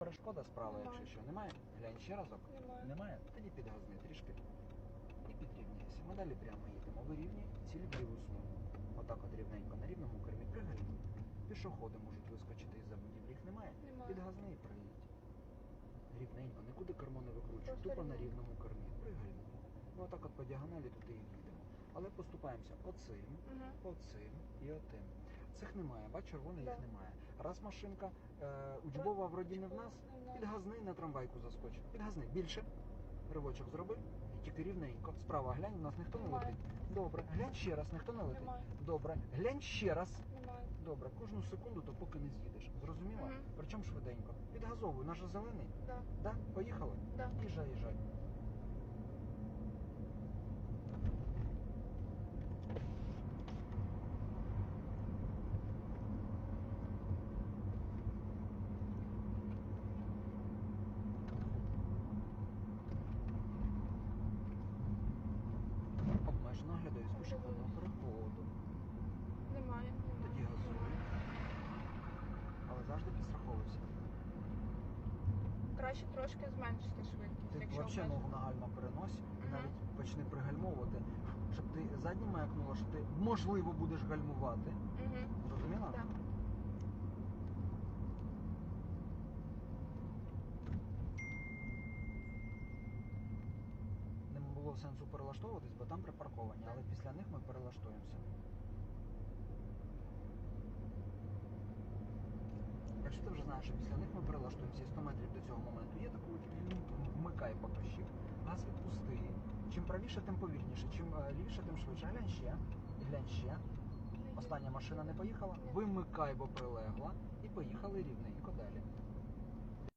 Перешкода справа, якщо що. Немає? Глянь ще разок. Немає. Немає? Тоді підгазни трішки. І підрівняйся. Ми далі прямо їдемо. Вирівнюй ціль в ліву смугу. Отак от рівненько на рівному кермі пригальмуй. Пішоходи можуть вискочити із-за будівлі. Їх немає? Немає. Підгазни і приїдь. Рівненько, нікуди кермо не викручуй. Тупо на рівному кермі. Пригальмуй. Ми отак от по діагоналі туди і їдемо. Але поступаємося оцим, Мгм. оцим і отим. Цих немає, бач, червоних їх немає. Раз машинка е, учбова вроді не в нас, підгазни на трамвайку заскоч. Підгазни більше. Ривочок зроби. Тільки рівненько. Справа глянь, у нас ніхто не летить. Добре. Глянь ще раз, ніхто не летить. Добре. Глянь ще раз. Добре, кожну секунду, то поки не з'їдеш. Зрозуміло? Причому швиденько. Підгазовуй, наш зелений. Да. Да? Поїхали? Да. Їжджай, їжджай. Глядаю з. Немає. Тоді газуй. Але завжди підстраховуйся. Краще трошки зменшити швидкість, Ти якщо взагалі ногу на гальма перенось і Мгм. навіть почни пригальмовувати, щоб ти заднім маякнула, що ти можливо будеш гальмувати. Мгм. Зрозуміла? Так. Сенсу перелаштовуватись, бо там припарковані, але після них ми перелаштуємося. Якщо ти вже знаєш, що після них ми перелаштуємося і 100 метрів до цього моменту є таку вмикай покажчик, газ відпусти. Чим правіше, тим повільніше, чим е, лівіше, тим швидше. Глянь ще, глянь ще. Остання машина не поїхала. Вимикай, бо прилегла, і поїхали рівненько далі.